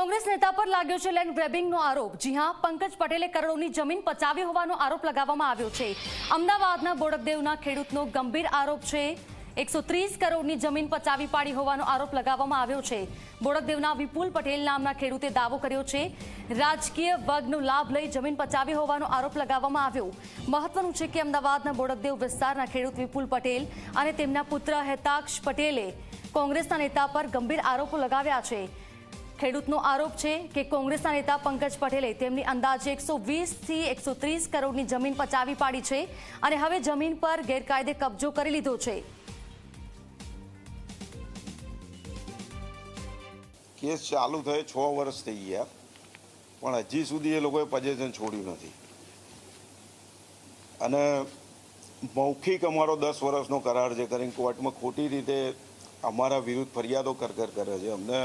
કોંગ્રેસ નેતા પર લાગ્યો છે લેન્ડ ગ્રેબિંગનો આરોપ. જી હા, પંકજ પટેલે કરોડોની જમીન પચાવી હોવાનો આરોપ લગાવવામાં આવ્યો છે. અમદાવાદના બોડકદેવના ખેડૂતનો ગંભીર આરોપ છે. એકસો ત્રીસ કરોડની જમીન પચાવી પાડી હોવાનો આરોપ લગાવવામાં આવ્યો છે. બોડકદેવના વિપુલ પટેલ નામના ખેડૂતે દાવો કર્યો છે. રાજકીય વર્ગનો લાભ લઈ જમીન પચાવી હોવાનો આરોપ લગાવવામાં આવ્યો. મહત્વનું છે કે અમદાવાદના બોડકદેવ વિસ્તારના ખેડૂત વિપુલ પટેલ અને તેમના પુત્ર હેતાક્ષ પટેલે કોંગ્રેસના નેતા પર ગંભીર આરોપો લગાવ્યા છે. ખેડૂતનો આરોપ છે કે કોંગ્રેસના નેતા પંકજ પટેલે તેમની અંદાજે એકસો વીસથી એકસો ત્રીસ કરોડની જમીન પચાવી પાડી છે અને હવે જમીન પર ગેરકાયદે કબજો કરી લીધો છે. કેસ ચાલુ થયે છ વર્ષ થઈ ગયા, પણ હજી સુધી એ લોકોએ પજેશન છોડ્યું નથી. અને મૌખિક અમારો દસ વર્ષનો કરાર છે. કરીને કોર્ટમાં ખોટી રીતે અમારા વિરુદ્ધ ફરિયાદો કર કર, કરે છે. અમને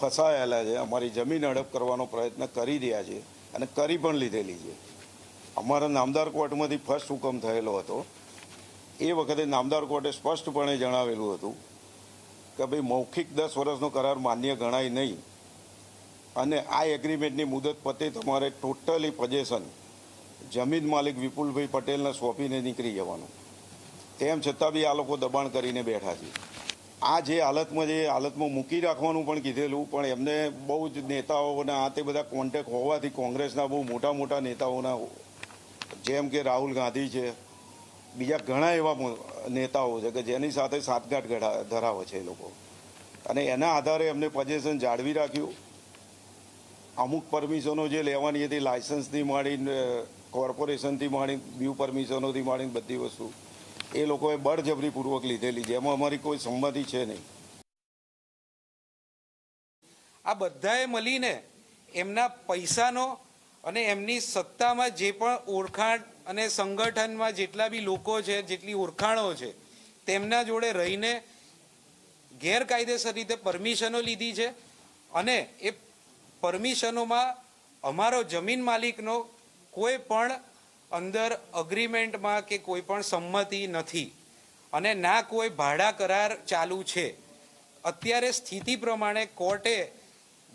ફસાયેલા છે, અમારી જમીન હડપ કરવાનો પ્રયત્ન કરી રહ્યા છે અને કરી પણ લીધેલી છે. અમારા નામદાર કોર્ટમાંથી ફર્સ્ટ હુકમ થયેલો હતો. એ વખતે નામદાર કોર્ટે સ્પષ્ટપણે જણાવેલું હતું કે ભાઈ, મૌખિક દસ વર્ષનો કરાર માન્ય ગણાય નહીં. અને આ એગ્રીમેન્ટની મુદત પતે તમારે ટોટલી પજેશન જમીન માલિક વિપુલભાઈ પટેલને સોંપીને નીકળી જવાનું. તેમ છતાં બી આ લોકો દબાણ કરીને બેઠા છે. આ જે હાલતમાં જે હાલતમાં મૂકી રાખવાનું પણ કીધેલું, પણ એમને બહુ જ નેતાઓના આ તે બધા કોન્ટેક હોવાથી કોંગ્રેસના બહુ મોટા મોટા નેતાઓના, જેમ કે રાહુલ ગાંધી છે, બીજા ઘણા એવા નેતાઓ છે કે જેની સાથે સાતગાંઠ ધરાવે છે એ લોકો. અને એના આધારે એમને પજેશન જાળવી રાખ્યું. અમુક પરમિશનો જે લેવાની હતી લાયસન્સથી માંડીને કોર્પોરેશનથી માંડીને વ્યૂ પરમિશનોથી માંડીને બધી વસ્તુ. એ લોકોએ બળજબરીપૂર્વક લીધેલી છે. એમાં અમારી કોઈ સંમતિ છે નહીં. આ બધાએ મળીને એમના પૈસાનો અને એમની સત્તામાં જે પણ ઓળખાણ અને સંગઠનમાં જેટલા બી લોકો છે, જેટલી ઓળખાણો છે, તેમના જોડે રહીને ગેરકાયદેસર રીતે પરમિશનો લીધી છે અને એ પરમિશનોમાં અમારો જમીન માલિકનો કોઈ પણ અંદર અગ્રીમેન્ટમાં કે કોઈ પણ સંમતિ નથી. અને ના કોઈ ભાડા કરાર ચાલુ છે. અત્યારે સ્થિતિ પ્રમાણે કોર્ટે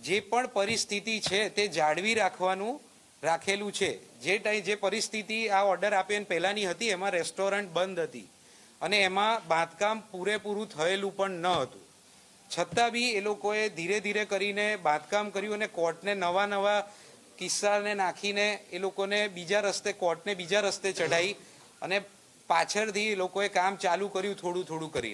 જે પણ પરિસ્થિતિ છે તે જાળવી રાખવાનું રાખેલું છે. જે ટાઈ જે પરિસ્થિતિ આ ઓર્ડર આપ્યા પહેલાંની હતી, એમાં રેસ્ટોરન્ટ બંધ હતી. અને એમાં બાંધકામ પૂરેપૂરું થયેલું પણ ન હતું. છતાં બી એ લોકોએ ધીરે ધીરે કરીને બાંધકામ કર્યું અને કોર્ટને નવા નવા કિસ્સાને નાખીને એ લોકોને બીજા રસ્તે, કોર્ટને બીજા રસ્તે ચઢાઈ અને પાછળથી એ લોકોએ કામ ચાલુ કર્યું, થોડું થોડું કરીને.